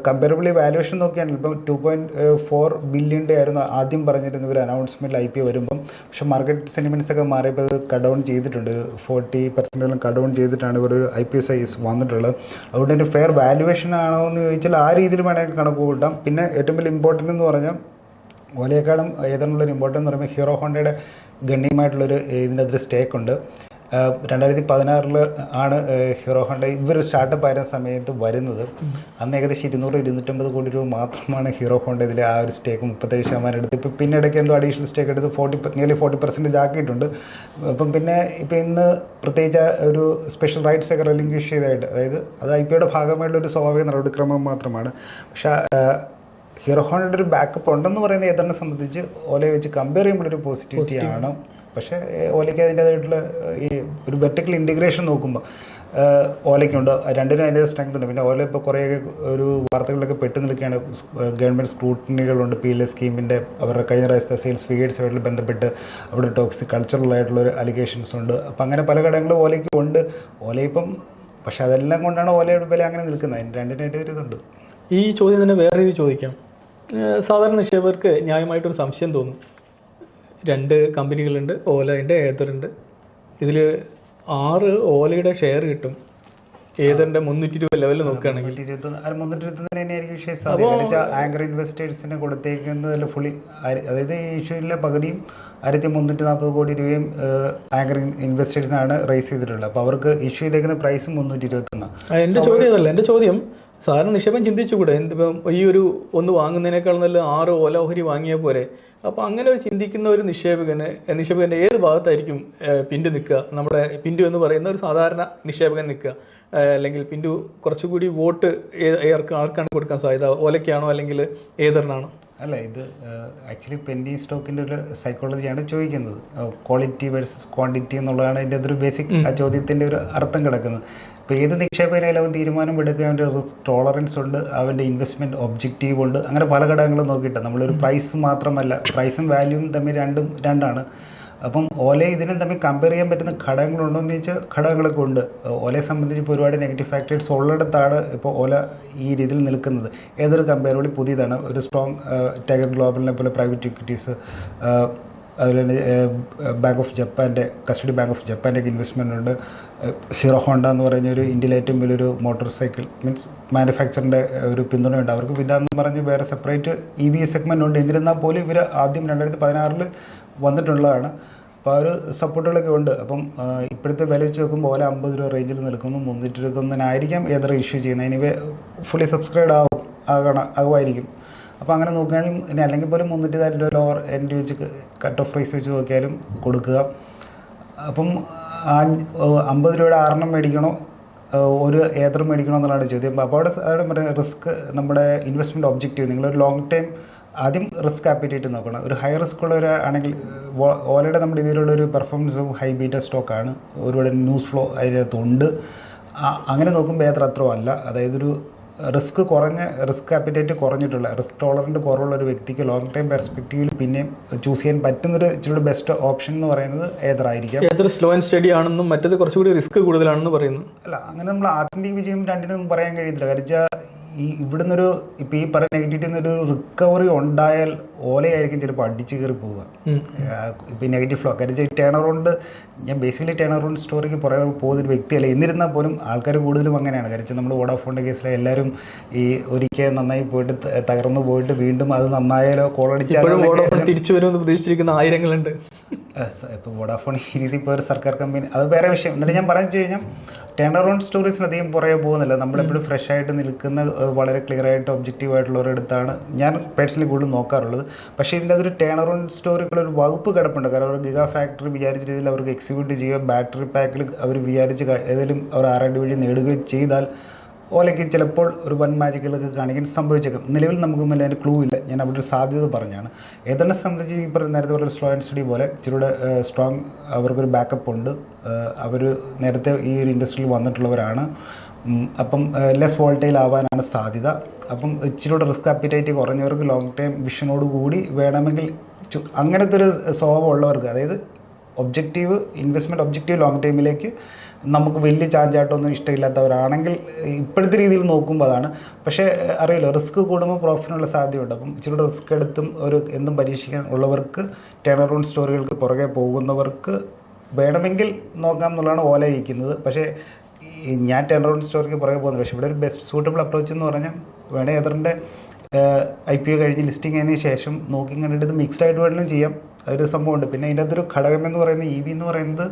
കമ്പയറബിളി വാലുവേഷൻ നോക്കിയാണ് ഇപ്പം ടു പോയിന്റ് ഫോർ ബില്യന്റെ ആയിരുന്നു ആദ്യം പറഞ്ഞിരുന്ന ഒരു അനൗൺസ്മെന്റ് ഐ പി വരുമ്പം. പക്ഷേ മാർക്കറ്റ് സെന്റിമെന്റ്സ് ഒക്കെ മാറിയപ്പോൾ അത് കട്ട് ഡൗൺ ചെയ്തിട്ടുണ്ട്. ഫോർട്ടി പെർസെന്റോളം കട്ട് ഡൗൺ ചെയ്തിട്ടാണ് ഒരു ഐ പി സൈസ് വന്നിട്ടുള്ളത്. അതുകൊണ്ട് തന്നെ ഫെയർ വാലുവേഷൻ ആണോ എന്ന് ചോദിച്ചാൽ ആ രീതിയിൽ വേണമെങ്കിൽ കണക്ക് കൂട്ടാം. പിന്നെ ഏറ്റവും വലിയ ഇമ്പോർട്ടന്റ് എന്ന് പറഞ്ഞാൽ ഓലയേക്കാളും ഏതാണുള്ളൊരു ഇമ്പോർട്ടന്റ് എന്ന് പറയുമ്പോൾ ഹീറോ ഹോണ്ടയുടെ ഗണ്യമായിട്ടുള്ളൊരു ഇതിന്റെ അതൊരു സ്റ്റേക്ക് ഉണ്ട്. രണ്ടായിരത്തി പതിനാറിൽ ആണ് ഹീറോ ഹോണ്ട ഇവർ സ്റ്റാർട്ടപ്പ് ആയിരുന്ന സമയത്ത് വരുന്നത്. അന്ന് ഏകദേശം ഇരുന്നൂറ് ഇരുന്നൂറ്റമ്പത് കോടി രൂപ മാത്രമാണ് ഹീറോ ഹോണ്ട ഇതിൽ ആ ഒരു സ്റ്റേക്ക് മുപ്പത്തേഴ് ശതമാനം എടുത്ത്. ഇപ്പം പിന്നെ ഇടയ്ക്ക് എന്തോ അഡീഷണൽ സ്റ്റേക്ക് എടുത്ത് ഫോർട്ടി നിയർലി ഫോർട്ടി പെർസെന്റേജ് ആക്കിയിട്ടുണ്ട് അപ്പം പിന്നെ ഇപ്പം ഇന്ന് പ്രത്യേകിച്ച് ഒരു സ്പെഷ്യൽ റൈറ്റ്സ് ഒക്കെ റിലിംഗ്വിഷ് ചെയ്തായിട്ട് അതായത് അത് ഐ പിയുടെ ഭാഗമായിട്ടുള്ള ഒരു സ്വാഭാവിക നടപടിക്രമം മാത്രമാണ്. പക്ഷേ ഹീറോ ഹോണ്ടയുടെ ഒരു ബാക്കപ്പ് ഉണ്ടെന്ന് പറയുന്ന ഏതെന്നെ സംബന്ധിച്ച് ഓലയെ വെച്ച് കമ്പയർ ചെയ്യുമ്പോൾ ഒരു പോസിറ്റിവിറ്റി ആണ്. പക്ഷേ ഓലയ്ക്ക് അതിന്റേതായിട്ടുള്ള ഈ ഒരു വെർട്ടിക്കൽ ഇന്റിഗ്രേഷൻ നോക്കുമ്പോൾ ഓലയ്ക്കുണ്ട്. രണ്ടിനും അതിന്റെ സ്ട്രെങ്ത് ഉണ്ട്. പിന്നെ ഓല ഇപ്പോൾ കുറേ ഒരു വാർത്തകളിലൊക്കെ പെട്ട് നിൽക്കുകയാണ്. ഗവൺമെന്റ് സ്ക്രൂട്ടണികളുണ്ട് പി എൽ എസ് സ്കീമിന്റെ അവരുടെ കഴിഞ്ഞ പ്രാവശ്യത്തെ സെയിൽസ് ഫിഗേഴ്സുമായിട്ട് ബന്ധപ്പെട്ട് അവിടെ ടോക്സിക് കൾച്ചറൽ ആയിട്ടുള്ള ഒരു അലിഗേഷൻസ് ഉണ്ട്. അപ്പം അങ്ങനെ പല ഘടകങ്ങളും ഓലയ്ക്ക് ഉണ്ട്. ഓല ഇപ്പം പക്ഷേ അതെല്ലാം കൊണ്ടാണ് ഓലയുടെ വില അങ്ങനെ നിൽക്കുന്നത്. അതിന് രണ്ടിനായിട്ട് ഒരു ഇതുണ്ട്.
ഈ ചോദ്യം തന്നെ വേറെ രീതി ചോദിക്കാം. സാധാരണ നിക്ഷേപകർക്ക് ന്യായമായിട്ടൊരു സംശയം തോന്നും. രണ്ട് കമ്പനികളുണ്ട് ഓലയുണ്ട് ഏതറുണ്ട് ഇതിൽ ആറ് ഓലയുടെ ഷെയർ കിട്ടും. ഏതറിന്റെ മുന്നൂറ്റി ഇരുപത് ലെവലിൽ നോക്കുകയാണെങ്കിൽ.
ആങ്കർ ഇൻവെസ്റ്റേഴ്സിന് കൊടുത്തേക്കുന്നതിൽ ഫുള്ളി അതായത് ഇഷ്യൂവിലെ പകുതിയും ആയിരത്തി മുന്നൂറ്റി നാൽപ്പത് കോടി രൂപയും ആങ്കർ ഇൻവെസ്റ്റേഴ്സിനാണ് റേസ് ചെയ്തിട്ടുള്ളത്. അപ്പോൾ അവർക്ക് ഇഷ്യൂ ചെയ്തേക്കുന്ന പ്രൈസ് മുന്നൂറ്റി ഇരുപത്തി
ഒന്ന് എന്റെ ചോദ്യം അതല്ല എന്റെ ചോദ്യം സാധാരണ നിക്ഷേപം ചിന്തിച്ചുകൂടെ? എന്തിപ്പം ഈ ഒരു ഒന്ന് വാങ്ങുന്നതിനേക്കാൾ നല്ല ആറ് ഓലോഹരി വാങ്ങിയ വാങ്ങിയാൽ പോരെ? അപ്പോൾ അങ്ങനെ ഒരു ചിന്തിക്കുന്ന ഒരു നിക്ഷേപകന് നിക്ഷേപകന്റെ ഏത് ഭാഗത്തായിരിക്കും പിന്റു പിന്തു നിൽക്കുക? നമ്മുടെ പിന്തു എന്ന് പറയുന്ന ഒരു സാധാരണ നിക്ഷേപകൻ നിൽക്കുക. അല്ലെങ്കിൽ പിന്തു കുറച്ചുകൂടി വോട്ട് ഏർക്ക് ആർക്കാണ് കൊടുക്കാൻ സാധ്യത? ഓലയ്ക്കാണോ അല്ലെങ്കിൽ ഏതെണ്ണാണോ
അല്ല ഇത് ആക്ച്വലി പെൻഡി സ്റ്റോക്കിന്റെ ഒരു സൈക്കോളജിയാണ് ചോദിക്കുന്നത്. ക്വാളിറ്റി വേഴ്സസ് ക്വാണ്ടിറ്റി എന്നുള്ളതാണ് അതിന്റെ ഒരു ബേസിക് ആ ചോദ്യത്തിന്റെ ഒരു അർത്ഥം കിടക്കുന്നത്. ഇപ്പോൾ ഏത് നിക്ഷേപകനായാലും അവൻ തീരുമാനം എടുക്കുക അവന്റെ ടോളറൻസ് ഉണ്ട് അവന്റെ ഇൻവെസ്റ്റ്മെന്റ് ഒബ്ജക്റ്റീവ് ഉണ്ട്. അങ്ങനെ പല ഘടകങ്ങളും നോക്കിയിട്ട്. നമ്മളൊരു പ്രൈസ് മാത്രമല്ല പ്രൈസും വാല്യൂവും തമ്മിൽ രണ്ടും രണ്ടാണ്. അപ്പം ഓലെ ഇതിനും തമ്മിൽ കമ്പയർ ചെയ്യാൻ പറ്റുന്ന ഘടകങ്ങളുണ്ടോ എന്ന് ചോദിച്ചാൽ ഘടകങ്ങളൊക്കെ ഉണ്ട്. ഓലയെ സംബന്ധിച്ച് ഇപ്പോൾ ഒരുപാട് നെഗറ്റീവ് ഫാക്ടേഴ്സ് ഉള്ളിടത്താണ് ഇപ്പോൾ ഓല ഈ രീതിയിൽ നിൽക്കുന്നത്. ഏതൊരു കമ്പയറോളി പുതിയതാണ്. ഒരു സ്ട്രോങ് ടൈഗർ ഗ്ലോബലിനെ പോലെ പ്രൈവറ്റ് ഇക്വിറ്റീസ് അതുപോലെ തന്നെ ബാങ്ക് ഓഫ് ജപ്പാന്റെ കസ്റ്റഡി ബാങ്ക് ഓഫ് ജപ്പാന്റെ ഇൻവെസ്റ്റ്മെന്റ് ഉണ്ട്. ഹീറോ ഹോണ്ട എന്ന് പറയുന്ന ഒരു ഇന്ത്യയിലെ ഏറ്റവും വലിയൊരു മോട്ടോർ സൈക്കിൾ മീൻസ് മാനുഫാക്ചറിന്റെ ഒരു പിന്തുണയുണ്ട്. അവർക്ക് വിധാന്ന് പറഞ്ഞ് വേറെ സെപ്പറേറ്റ് ഇ വി സെഗ്മെന്റ് ഉണ്ട് എന്നിരുന്നാൽ പോലും ഇവർ ആദ്യം രണ്ടായിരത്തി പതിനാറിൽ വന്നിട്ടുള്ളതാണ്. അപ്പോൾ ആ ഒരു സപ്പോർട്ടുകളൊക്കെ ഉണ്ട്. അപ്പം ഇപ്പോഴത്തെ വില വെച്ച് നോക്കുമ്പോൾ ഓല അമ്പത് രൂപ റേഞ്ചിൽ നിൽക്കുന്നു. മുന്നൂറ്റി ഇരുപത്തൊന്നിനായിരിക്കാം ഏതൊരു ഇഷ്യൂ ചെയ്യുന്നത്. ഇനി ഫുള്ളി സബ്സ്ക്രൈബ് ആവും ആകണം ആകുമായിരിക്കും. അപ്പോൾ അങ്ങനെ നോക്കുകയാണെങ്കിൽ ഇനി അല്ലെങ്കിൽ പോലും മുന്നൂറ്റി നാല് രൂപ ലോവർ എൻഡ് വെച്ച് കട്ട് ഓഫ് പ്രൈസ് വെച്ച് നോക്കിയാലും കൊടുക്കുക. അപ്പം അമ്പത് രൂപയുടെ ആറെണ്ണം മേടിക്കണോ? ഒരു ഏതർ മേടിക്കണോ എന്നുള്ളതാണ് ചോദ്യം. അപ്പോൾ അവിടെ അവിടെ പറയുന്നത് റിസ്ക് നമ്മുടെ ഇൻവെസ്റ്റ്മെന്റ് ഒബ്ജക്റ്റീവ് നിങ്ങളൊരു ലോങ് ടൈം ആദ്യം റിസ്ക് ആപ്പിറ്റേറ്റ് നോക്കണം. ഒരു ഹൈ റിസ്ക് ഉള്ളവരാണെങ്കിൽ ഓലയുടെ നമ്മുടെ ഇതിലുള്ള ഒരു പെർഫോമൻസ് ഹൈ ബീറ്റ സ്റ്റോക്കാണ് ഒരുപാട് ന്യൂസ് ഫ്ലോ അതിനകത്തുണ്ട് അങ്ങനെ നോക്കുമ്പോൾ ഏത്ര അത്ര അല്ല. അതായത് ഒരു റിസ്ക് കുറഞ്ഞ റിസ്ക് ആപ്പിറ്റേറ്റ് കുറഞ്ഞിട്ടുള്ള റിസ്ക് ടോളറന്റ് കുറവുള്ള ഒരു വ്യക്തിക്ക് ലോങ് ടൈം പെർസ്പെക്റ്റീവിൽ പിന്നെയും ചൂസ് ചെയ്യാൻ പറ്റുന്നൊരു ഇച്ചിരി ബെസ്റ്റ് ഓപ്ഷൻ എന്ന് പറയുന്നത് ഏതറായിരിക്കാം?
ഏതൊരു സ്ലോ ആൻഡ് സ്റ്റഡി ആണെന്നും മറ്റേത് കുറച്ചുകൂടി റിസ്ക് കൂടുതലാണെന്ന് പറയുന്നു.
അല്ല അങ്ങനെ നമ്മൾ ആത്യന്തിക വിജയം രണ്ടിനും പറയാൻ കഴിയത്തില്ല. കാരണം ഈ ഇവിടെ നിന്നൊരു ഇപ്പം ഈ പറയുന്ന നെഗറ്റിവിറ്റി ഒരു റിക്കവറി ഉണ്ടായാൽ ഓലയായിരിക്കും ചിലപ്പോൾ അടിച്ചു കയറി പോവുക. ഇപ്പം നെഗറ്റീവ് ഫ്ലോ കാര്യം ടേൺ അറൗണ്ട് ഞാൻ ബേസിക്കലി ടേൺ അറൗണ്ട് സ്റ്റോറിക്ക് പുറകെ പോകുന്നൊരു വ്യക്തിയല്ല. എന്നിരുന്നാൽ പോലും ആൾക്കാർ കൂടുതലും അങ്ങനെയാണ്. കാര്യം നമ്മൾ വോഡാഫോണിന്റെ കേസിൽ എല്ലാവരും ഈ ഒരിക്കൽ നന്നായി പോയിട്ട് തകർന്നു പോയിട്ട് വീണ്ടും അത് നന്നായാലോ കോളടിച്ചാലോ
തിരിച്ചു വരുമെന്ന് പ്രതീക്ഷിച്ചിരിക്കുന്ന ആയിരങ്ങളുണ്ട്.
ഇപ്പോൾ വോഡാഫോൺ ഈ രീതി ഇപ്പോൾ ഒരു സർക്കാർ കമ്പനി അത് വേറെ വിഷയം. എന്നാലും ഞാൻ പറഞ്ഞു കഴിഞ്ഞാൽ ടേൺ അറൗണ്ട് സ്റ്റോറീസിന് അധികം പുറകെ പോകുന്നില്ല. നമ്മളെപ്പോഴും ഫ്രഷ് ആയിട്ട് നിൽക്കുന്ന വളരെ ക്ലിയർ ആയിട്ട് ഒബ്ജക്റ്റീവ് ആയിട്ടുള്ള ആയിട്ടുള്ളവരടുത്താണ് ഞാൻ പേഴ്സണലി കൂടുതൽ നോക്കാറുള്ളത്. പക്ഷേ ഇതിന്റെ അതൊരു ടേൺ അറൗണ്ട് സ്റ്റോറിക്കുള്ള ഒരു വകുപ്പ് കിടപ്പുണ്ട്. കാരണം അവർ ഗിഗാ ഫാക്ടറി വിചാരിച്ച രീതിയിൽ അവർക്ക് എക്സിക്യൂട്ട് ചെയ്യുക ബാറ്ററി പാക്കിൽ അവർ വിചാരിച്ച് ഏതെങ്കിലും അവർ ആർ വഴി നേടുകയും ചെയ്താൽ ഓലയ്ക്ക് ചിലപ്പോൾ ഒരു വൻ മാജിക്കുകളൊക്കെ കാണിക്കാൻ സംഭവിച്ചേക്കും. നിലവിൽ നമുക്ക് മുന്നിൽ അതിന് ക്ലൂ ഇല്ല. ഞാൻ അവിടെ ഒരു സാധ്യത പറഞ്ഞാണ്. ഏതെന്നെ സംബന്ധിച്ച് ഈ പറഞ്ഞ നേരത്തെ പറഞ്ഞ സ്ലോ ആൻഡ് സ്റ്റഡി പോലെ ഇച്ചിരൂടെ സ്ട്രോങ് അവർക്കൊരു ബാക്കപ്പ് ഉണ്ട്. അവർ നേരത്തെ ഈ ഒരു ഇൻഡസ്ട്രിയിൽ വന്നിട്ടുള്ളവരാണ്. അപ്പം ലെസ് വോൾട്ടൈൽ ആവാനാണ് സാധ്യത. അപ്പം ഇച്ചിരൂടെ റിസ്ക് അപ്പിറ്റൈറ്റ് കുറഞ്ഞവർക്ക് ലോങ് ടൈം വിഷനോട് കൂടി വേണമെങ്കിൽ അങ്ങനത്തെ ഒരു സ്വഭാവം ഉള്ളവർക്ക് അതായത് ഒബ്ജക്റ്റീവ് ഇൻവെസ്റ്റ്മെന്റ് ഒബ്ജക്റ്റീവ് ലോങ് ടൈമിലേക്ക് നമുക്ക് വലിയ ചാഞ്ചാട്ടമൊന്നും ഇഷ്ടമില്ലാത്തവരാണെങ്കിൽ ഇപ്പോഴത്തെ രീതിയിൽ നോക്കുമ്പോൾ അതാണ്. പക്ഷേ അറിയില്ല റിസ്ക് കൂടുമ്പോൾ പ്രോഫിറ്റിനുള്ള സാധ്യതയുണ്ട്. അപ്പം ഇച്ചിരി റിസ്ക് എടുത്തും ഒരു എന്തും പരീക്ഷിക്കാൻ ഉള്ളവർക്ക് ടേൺ സ്റ്റോറികൾക്ക് പുറകെ പോകുന്നവർക്ക് വേണമെങ്കിൽ നോക്കാം എന്നുള്ളതാണ് ഓല ഇരിക്കുന്നത് പക്ഷേ ഞാൻ ടേൺ സ്റ്റോറിക്ക് പുറകെ പോകുന്നത് പക്ഷേ ഇവിടെ ഒരു ബെസ്റ്റ് സൂട്ടബിൾ അപ്രോച്ച് എന്ന് പറഞ്ഞാൽ വേണേ എതറിന്റെ ഐ പി ഒ കഴിഞ്ഞ് ലിസ്റ്റിംഗ് അതിന് ശേഷം നോക്കി കണ്ടിട്ട് ഇത് മിക്സ്ഡ് ആയിട്ട് വേണമെങ്കിലും ചെയ്യാം. അതൊരു സംഭവമുണ്ട്. പിന്നെ അതിന്റെ അകത്തൊരു ഘടകം എന്ന് പറയുന്നത് ഇ വി എന്ന് പറയുന്നത്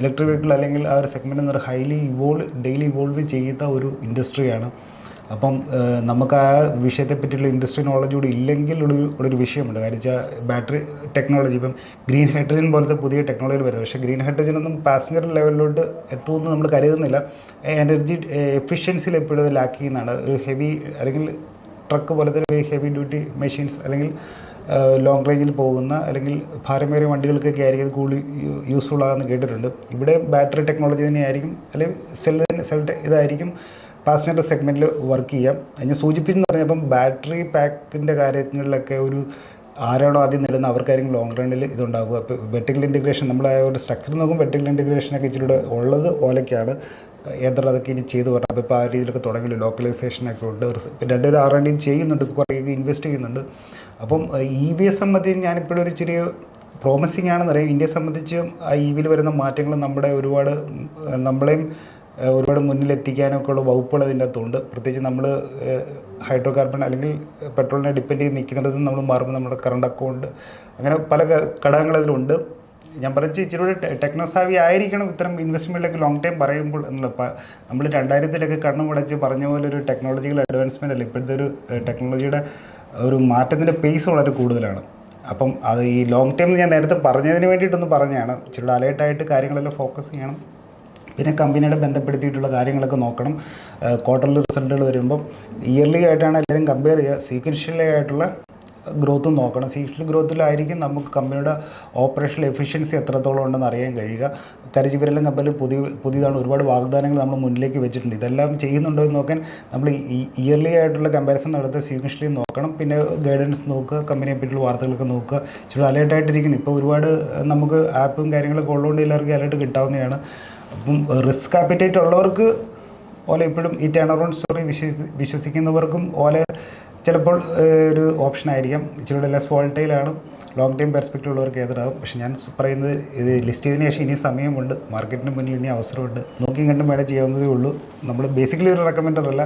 ഇലക്ട്രിക് വെഹിക്കിൾ അല്ലെങ്കിൽ ആ ഒരു സെഗ്മെന്റ് എന്ന് പറയുന്നത് ഹൈലി ഇവോൾവ് ഡെയിലി ഇവോൾവ് ചെയ്യുന്ന ഒരു ഇൻഡസ്ട്രിയാണ് അപ്പം നമുക്ക് ആ വിഷയത്തെ പറ്റിയുള്ള ഇൻഡസ്ട്രി നോളജ് കൂടി ഇല്ലെങ്കിൽ ഒരു ഒരു വിഷയമുണ്ട്. കാര്യം വെച്ചാൽ ബാറ്ററി ടെക്നോളജി ഇപ്പം ഗ്രീൻ ഹൈഡ്രജൻ പോലത്തെ പുതിയ ടെക്നോളജികൾ വരുന്നത് പക്ഷേ ഗ്രീൻ ഹൈഡ്രജൻ ഒന്നും പാസഞ്ചർ ലെവലിലോട്ട് എത്തുമെന്ന് നമ്മൾ കരുതുന്നില്ല. എനർജി എഫിഷ്യൻസിയിൽ എപ്പോഴും അത് ലാക്ക് ചെയ്യുന്നതാണ്. ഒരു ഹെവി അല്ലെങ്കിൽ ട്രക്ക് പോലത്തെ ഹെവി ഡ്യൂട്ടി മെഷീൻസ് അല്ലെങ്കിൽ ലോങ് റേഞ്ചിൽ പോകുന്ന അല്ലെങ്കിൽ ഭാരമേറിയ വണ്ടികൾക്കൊക്കെ ആയിരിക്കും കൂടുതൽ യൂസ്ഫുൾ ആകുമെന്ന് കേട്ടിട്ടുണ്ട്. ഇവിടെ ബാറ്ററി ടെക്നോളജി തന്നെയായിരിക്കും അല്ലെങ്കിൽ സെൽ സെൽ ഇതായിരിക്കും പാസഞ്ചർ സെഗ്മെന്റിൽ വർക്ക് ചെയ്യാം. ഞാൻ സൂചിപ്പിച്ചെന്ന് പറഞ്ഞപ്പം ബാറ്ററി പാക്കിന്റെ കാര്യങ്ങളിലൊക്കെ ഒരു ആരാണോ ആദ്യം നേടുന്ന അവർക്കായിരിക്കും ലോങ് റണ്ണിൽ ഇതുണ്ടാവുക. അപ്പോൾ വെർട്ടിക്കൽ ഇന്റിഗ്രേഷൻ നമ്മൾ ആ ഒരു സ്ട്രക്ചർ നോക്കും വെർട്ടിക്കൽ ഇന്റിഗ്രേഷനൊക്കെ ഇച്ചിരി ഉള്ളത് ഓലയ്ക്കാണ് ഏതർ അതൊക്കെ ഇനി ചെയ്തു പറഞ്ഞു അപ്പോൾ ഇപ്പോൾ ആ രീതിയിലൊക്കെ തുടങ്ങി ലോക്കലൈസേഷനൊക്കെ ഉണ്ട്. രണ്ടുപേരും ആർ എൻ ചെയ്യുന്നുണ്ട്. കുറേ ഇൻവെസ്റ്റ് ചെയ്യുന്നുണ്ട്. അപ്പം ഇ വിയെ സംബന്ധിച്ച് ഞാനിപ്പോഴും ഒരു ചെറിയ പ്രോമിസിങ് ആണെന്നറിയാം ഇന്ത്യയെ സംബന്ധിച്ച് ആ ഇ വിയിൽ വരുന്ന മാറ്റങ്ങൾ നമ്മുടെ ഒരുപാട് നമ്മളെയും ഒരുപാട് മുന്നിലെത്തിക്കാനൊക്കെ ഉള്ള വകുപ്പുകൾ അതിന്റെ അകത്തുണ്ട്. പ്രത്യേകിച്ച് നമ്മൾ ഹൈഡ്രോ കാർബൺ അല്ലെങ്കിൽ പെട്രോളിനെ ഡിപ്പെൻഡ് ചെയ്ത് നിൽക്കുന്നത് നമ്മൾ മാറുമ്പോൾ നമ്മുടെ കറണ്ട് അക്കൗണ്ട് അങ്ങനെ പല ഘടകങ്ങൾ അതിലുണ്ട്. ഞാൻ പറഞ്ഞ ഇച്ചിരി കൂടി ടെക്നോസാവി ആയിരിക്കണം ഇത്തരം ഇൻവെസ്റ്റ്മെന്റിലൊക്കെ ലോങ് ടൈം പറയുമ്പോൾ എന്നുള്ള നമ്മൾ രണ്ടായിരത്തിലൊക്കെ കണ്ണുമടച്ച് പറഞ്ഞ പോലെ ഒരു ടെക്നോളജിക്കൽ അഡ്വാൻസ്മെന്റ് അല്ല? ഇപ്പോഴത്തെ ഒരു ടെക്നോളജിയുടെ ഒരു മാറ്റത്തിന്റെ പേസ് വളരെ കൂടുതലാണ്. അപ്പം അത് ഈ ലോങ് ടൈം ഞാൻ നേരത്തെ പറഞ്ഞതിന് വേണ്ടിയിട്ടൊന്ന് പറഞ്ഞതാണ്. ഇച്ചിരി അലേർട്ടായിട്ട് കാര്യങ്ങളെല്ലാം ഫോക്കസ് ചെയ്യണം. പിന്നെ കമ്പനിയുടെ ബന്ധപ്പെടുത്തിയിട്ടുള്ള കാര്യങ്ങളൊക്കെ നോക്കണം. ക്വാർട്ടർലി റിസൾട്ടുകൾ വരുമ്പം ഇയർലി ആയിട്ടാണ് എല്ലാവരും കമ്പയർ ചെയ്യുക. സീക്വൻഷ്യലി ആയിട്ടുള്ള ഗ്രോത്തും നോക്കണം. സീഷണൽ ഗ്രോത്തിലായിരിക്കും നമുക്ക് കമ്പനിയുടെ ഓപ്പറേഷണൽ എഫിഷ്യൻസി എത്രത്തോളം ഉണ്ടെന്ന് അറിയാൻ കഴിയുക. കരിച്ചിപുരെല്ലാം കമ്പനിയിൽ പുതിയ പുതിയതാണ് ഒരുപാട് വാഗ്ദാനങ്ങൾ നമ്മൾ മുന്നിലേക്ക് വെച്ചിട്ടുണ്ട്. ഇതെല്ലാം ചെയ്യുന്നുണ്ടോ എന്ന് നോക്കാൻ നമ്മൾ ഇയർലി ആയിട്ടുള്ള കമ്പാരിസൺ നടത്തുക സീക്വൻഷ്യലി നോക്കണം. പിന്നെ ഗൈഡൻസ് നോക്കുക കമ്പനിയെ പറ്റിയുള്ള വാർത്തകളൊക്കെ നോക്കുക. ചില അലേർട്ടായിട്ടിരിക്കുന്നു ഇപ്പോൾ ഒരുപാട് നമുക്ക് ആപ്പും കാര്യങ്ങളൊക്കെ ഉള്ളതുകൊണ്ട് എല്ലാവർക്കും അലേർട്ട് കിട്ടാവുന്നതാണ്. അപ്പം റിസ്ക് ആപ്പിറ്റേറ്റ് ഉള്ളവർക്ക് ഓല ഇപ്പോഴും ഈ ടേൺ അറൗണ്ട് സ്റ്റോറി വിശ്വസിക്കുന്നവർക്കും ഓല ചിലപ്പോൾ ഒരു ഓപ്ഷൻ ആയിരിക്കാം. ഇച്ചിരി ലെസ് വോൾട്ടൈലാണ് ലോങ് ടൈം പെർസ്പെക്റ്റീവ് ഉള്ളവർക്ക് ഏതാവും പക്ഷെ ഞാൻ പറയുന്നത് ഇത് ലിസ്റ്റ് ചെയ്തതിന് ശേഷം ഇനി സമയമുണ്ട്. മാർക്കറ്റിന് മുന്നിൽ ഇനി അവസരമുണ്ട്. നോക്കിയും കണ്ടും വേണം ചെയ്യാവുന്നതേ ഉള്ളൂ. നമ്മൾ ബേസിക്കലി ഒരു റെക്കമെൻഡർ അല്ല.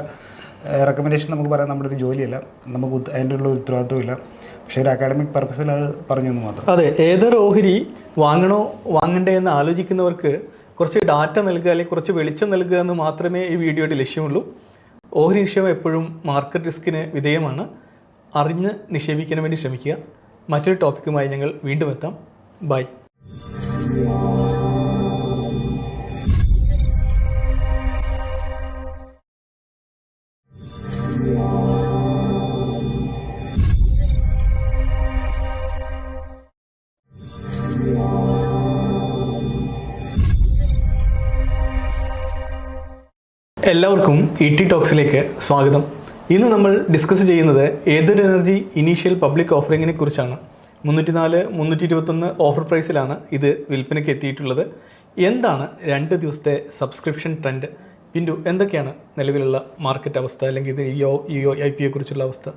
റെക്കമെൻഡേഷൻ നമുക്ക് പറയാൻ നമ്മുടെ ഒരു ജോലിയല്ല. നമുക്ക് അതിന്റെ ഉള്ള ഉത്തരവാദിത്വമില്ല. പക്ഷേ ഒരു അക്കാഡമിക് പർപ്പസിൽ അത് പറഞ്ഞു എന്ന് മാത്രം.
അതെ ഏതൊരു ഓഹരി വാങ്ങണോ വാങ്ങണ്ടേ എന്ന് ആലോചിക്കുന്നവർക്ക് കുറച്ച് ഡാറ്റ നൽകുക അല്ലെങ്കിൽ കുറച്ച് വെളിച്ചം നൽകുക എന്ന് മാത്രമേ ഈ വീഡിയോയുടെ ലക്ഷ്യമുള്ളൂ. ഓഹരി നിക്ഷേപം എപ്പോഴും മാർക്കറ്റ് റിസ്കിന് വിധേയമാണ്. അറിഞ്ഞ് നിക്ഷേപിക്കാൻ വേണ്ടി ശ്രമിക്കുക. മറ്റൊരു ടോപ്പിക്കുമായി ഞങ്ങൾ വീണ്ടും എത്താം. ബൈ എല്ലാവർക്കും ഇ ടി ടോക്സിലേക്ക് സ്വാഗതം. ഇന്ന് നമ്മൾ ഡിസ്കസ് ചെയ്യുന്നത് ഏതൊരു എനർജി ഇനീഷ്യൽ പബ്ലിക് ഓഫറിങ്ങിനെ കുറിച്ചാണ്. മുന്നൂറ്റി നാല് മുന്നൂറ്റി ഇരുപത്തൊന്ന് ഓഫർ പ്രൈസിലാണ് ഇത് വിൽപ്പനയ്ക്ക് എത്തിയിട്ടുള്ളത്. എന്താണ് രണ്ട് ദിവസത്തെ സബ്സ്ക്രിപ്ഷൻ ട്രെൻഡ് പിന്തു എന്തൊക്കെയാണ് നിലവിലുള്ള മാർക്കറ്റ് അവസ്ഥ അല്ലെങ്കിൽ ഇത് ഒ ഐ പി കുറിച്ചുള്ള അവസ്ഥ?